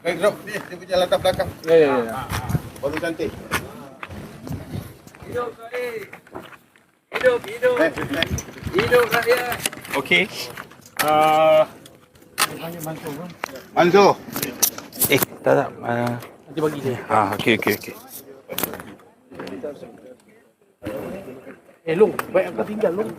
Baik, drop ni. Dia punya latar belakang. Ya, ya, ya. Baru cantik. Hidup kali. Hidup, hidup. Hidup rakyat. Okey. Uh, Mansur. eh, tak tak. Uh, Nanti bagi dia. ah, okey okey okey. Eh, Long. Baik aku tinggal, Long.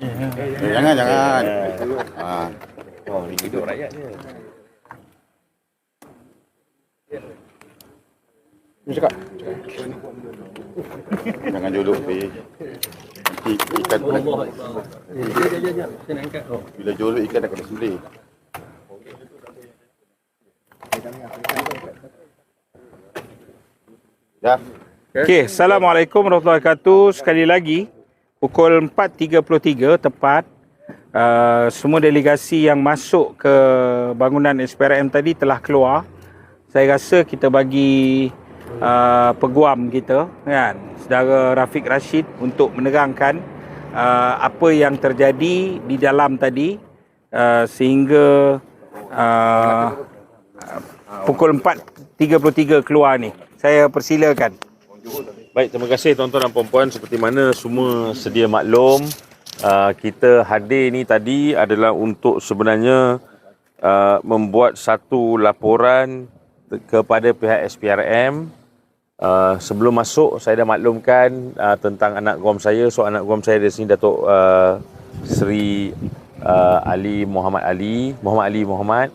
Eh, jangan, jangan. Ah. Oh, ni hidup rakyat dia. Cakap. Jangan juluk pi. Nanti ikan. Eh. Oh. bila juluk ikan dah kena sembelih. Okey, Assalamualaikum warahmatullahi wabarakatuh. Sekali lagi, pukul 4.33 tepat, uh, semua delegasi yang masuk ke bangunan SPRM tadi telah keluar. Saya rasa kita bagi uh, peguam kita, kan, saudara Rafiq Rashid untuk menerangkan uh, apa yang terjadi di dalam tadi uh, sehingga uh, pukul 4.33 keluar ni. Saya persilakan. Baik, terima kasih tuan-tuan dan puan-puan. Seperti mana semua sedia maklum, uh, kita hadir ni tadi adalah untuk sebenarnya uh, membuat satu laporan kepada pihak SPRM. Uh, sebelum masuk, saya dah maklumkan uh, tentang anak guam saya. So, anak guam saya di sini Datuk uh, Seri uh, Ali Muhammad Ali, Muhammad Ali Muhammad.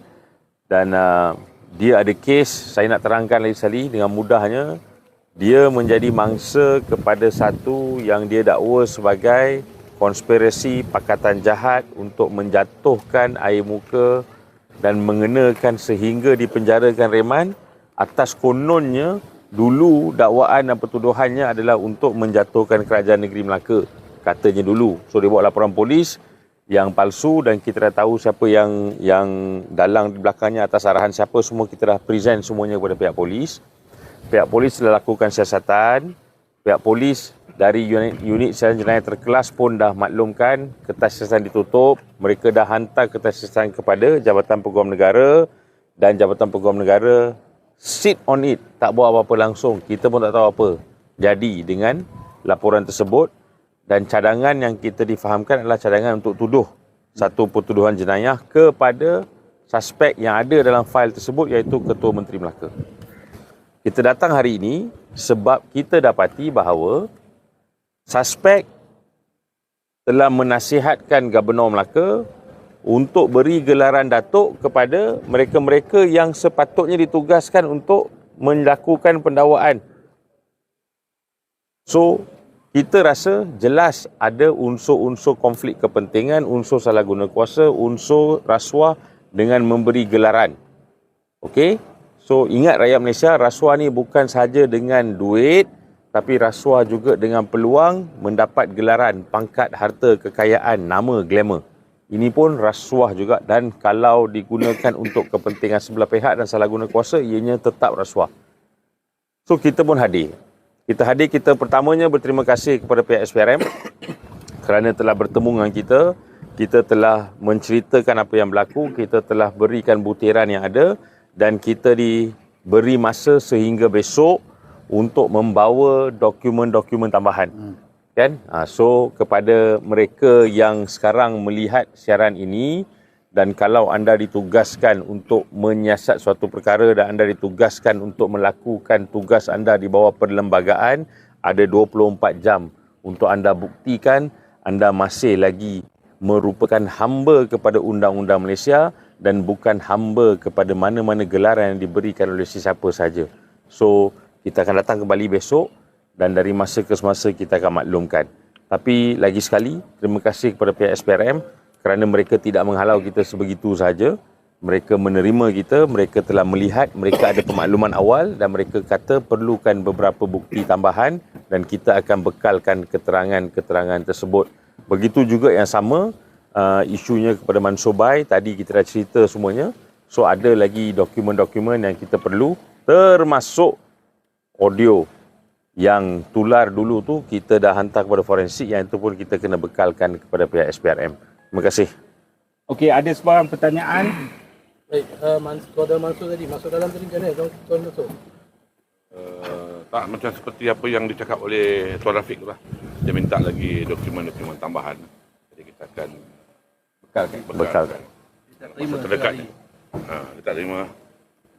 Dan uh, dia ada kes, saya nak terangkan lagi sekali dengan mudahnya dia menjadi mangsa kepada satu yang dia dakwa sebagai konspirasi pakatan jahat untuk menjatuhkan air muka dan mengenakan sehingga dipenjarakan Reman atas kononnya dulu dakwaan dan pertuduhannya adalah untuk menjatuhkan kerajaan negeri Melaka. Katanya dulu. So dia buat laporan polis yang palsu dan kita dah tahu siapa yang yang dalang di belakangnya atas arahan siapa semua kita dah present semuanya kepada pihak polis pihak polis telah lakukan siasatan. Pihak polis dari unit, unit siasatan jenayah terkelas pun dah maklumkan kertas siasatan ditutup. Mereka dah hantar kertas siasatan kepada Jabatan Peguam Negara dan Jabatan Peguam Negara sit on it. Tak buat apa-apa langsung. Kita pun tak tahu apa jadi dengan laporan tersebut dan cadangan yang kita difahamkan adalah cadangan untuk tuduh satu pertuduhan jenayah kepada suspek yang ada dalam fail tersebut iaitu Ketua Menteri Melaka. Kita datang hari ini sebab kita dapati bahawa suspek telah menasihatkan Gubernur Melaka untuk beri gelaran datuk kepada mereka-mereka yang sepatutnya ditugaskan untuk melakukan pendakwaan. So, kita rasa jelas ada unsur-unsur konflik kepentingan, unsur salah guna kuasa, unsur rasuah dengan memberi gelaran. Okey? So ingat rakyat Malaysia, rasuah ni bukan sahaja dengan duit tapi rasuah juga dengan peluang mendapat gelaran, pangkat, harta, kekayaan, nama, glamour. Ini pun rasuah juga dan kalau digunakan untuk kepentingan sebelah pihak dan salah guna kuasa, ianya tetap rasuah. So kita pun hadir. Kita hadir, kita pertamanya berterima kasih kepada pihak SPRM kerana telah bertemu dengan kita. Kita telah menceritakan apa yang berlaku, kita telah berikan butiran yang ada dan kita diberi masa sehingga besok untuk membawa dokumen-dokumen tambahan. Hmm. Kan? Ha, so kepada mereka yang sekarang melihat siaran ini dan kalau anda ditugaskan untuk menyiasat suatu perkara dan anda ditugaskan untuk melakukan tugas anda di bawah perlembagaan ada 24 jam untuk anda buktikan anda masih lagi merupakan hamba kepada undang-undang Malaysia dan bukan hamba kepada mana-mana gelaran yang diberikan oleh sesiapa saja. So, kita akan datang kembali besok dan dari masa ke semasa kita akan maklumkan. Tapi lagi sekali, terima kasih kepada pihak SPRM kerana mereka tidak menghalau kita sebegitu sahaja. Mereka menerima kita, mereka telah melihat, mereka ada pemakluman awal dan mereka kata perlukan beberapa bukti tambahan dan kita akan bekalkan keterangan-keterangan tersebut. Begitu juga yang sama, uh, isunya kepada Mansur Bai, tadi kita dah cerita semuanya. So ada lagi dokumen-dokumen yang kita perlu termasuk audio yang tular dulu tu kita dah hantar kepada forensik yang itu pun kita kena bekalkan kepada pihak SPRM. Terima kasih. Okey, ada sebarang pertanyaan? Baik, uh, Mans- Tuan Mansur tadi masuk dalam tadi macam mana? Tuan, Tuan Mansur? Uh, tak macam seperti apa yang dicakap oleh Tuan Rafiq tu lah. Dia minta lagi dokumen-dokumen tambahan. Jadi kita akan Bekalkan. bekalkan. Masa terdekat ni. Ha, dia tak terima.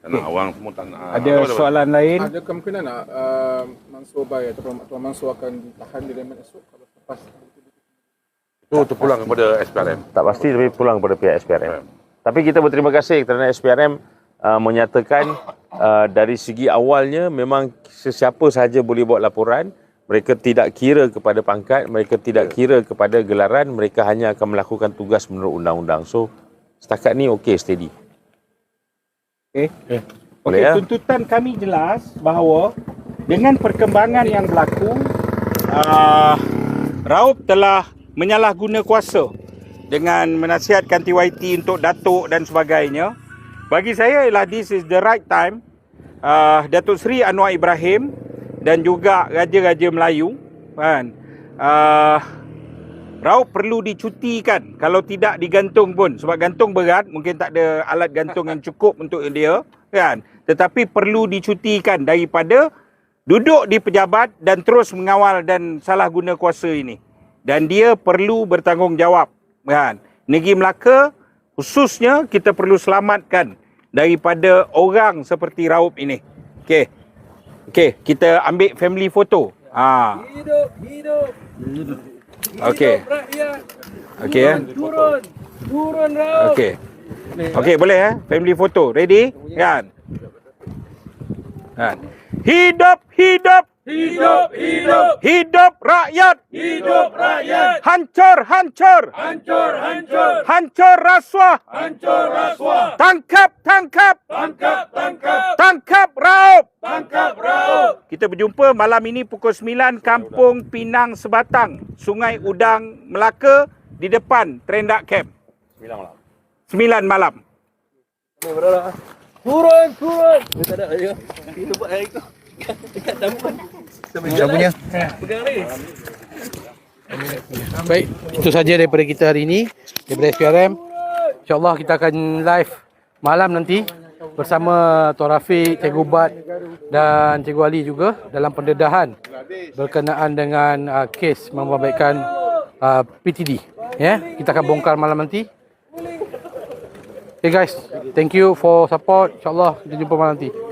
Tanah awang semua tanah. Ada apa- apa- soalan lain? Ada kemungkinan tak uh, Mansur Bay ataupun Tuan Mansur akan ditahan di Reman esok kalau lepas Itu terpulang kepada SPRM. Tak pasti tapi pulang kepada pihak SPRM. Tapi kita berterima kasih kerana SPRM uh, menyatakan uh, dari segi awalnya memang sesiapa sahaja boleh buat laporan. Mereka tidak kira kepada pangkat, mereka tidak kira kepada gelaran, mereka hanya akan melakukan tugas menurut undang-undang. So, setakat ni okey, steady. Okey. Boleh, Okey, ya? tuntutan kami jelas bahawa dengan perkembangan yang berlaku, uh, Raup telah menyalahguna kuasa dengan menasihatkan TYT untuk datuk dan sebagainya. Bagi saya ialah this is the right time uh, Datuk Seri Anwar Ibrahim dan juga Raja-Raja Melayu kan? Uh, Raup perlu dicutikan. Kalau tidak digantung pun. Sebab gantung berat mungkin tak ada alat gantung yang cukup untuk dia kan? Tetapi perlu dicutikan daripada duduk di pejabat dan terus mengawal dan salah guna kuasa ini. Dan dia perlu bertanggungjawab kan? Negeri Melaka khususnya kita perlu selamatkan daripada orang seperti Raup ini. Okey okey kita ambil family photo ha Hidup, hidup, okey okey eh Turun, turun Raub. Okey. Okey, boleh eh? Family photo. Ready? Kan? Kan? Hidup, hidup, Hidup, hidup, hidup rakyat. hidup rakyat. Hancur, hancur. Hancur, hancur, Hancur rasuah. hancur rasuah. Tangkap, tangkap. Tangkap, tangkap, Tangkap Raup. tangkap Raub. Kita berjumpa malam ini pukul 9 Kampung Pinang Sebatang, Sungai Udang, Melaka di depan Trendak Camp. 9 malam. 9 malam. Turun, turun. Dia tak ada dia. Kita buat hari tu. Dekat tamu. Siapa punya? Pegang ni. Baik, itu saja daripada kita hari ini daripada SPRM. InsyaAllah kita akan live malam nanti bersama Tuan Rafiq, Cikgu Bat dan Cikgu Ali juga dalam pendedahan berkenaan dengan uh, kes membabitkan uh, PTD. Ya, yeah? kita akan bongkar malam nanti. Okay guys, thank you for support. InsyaAllah kita jumpa malam nanti.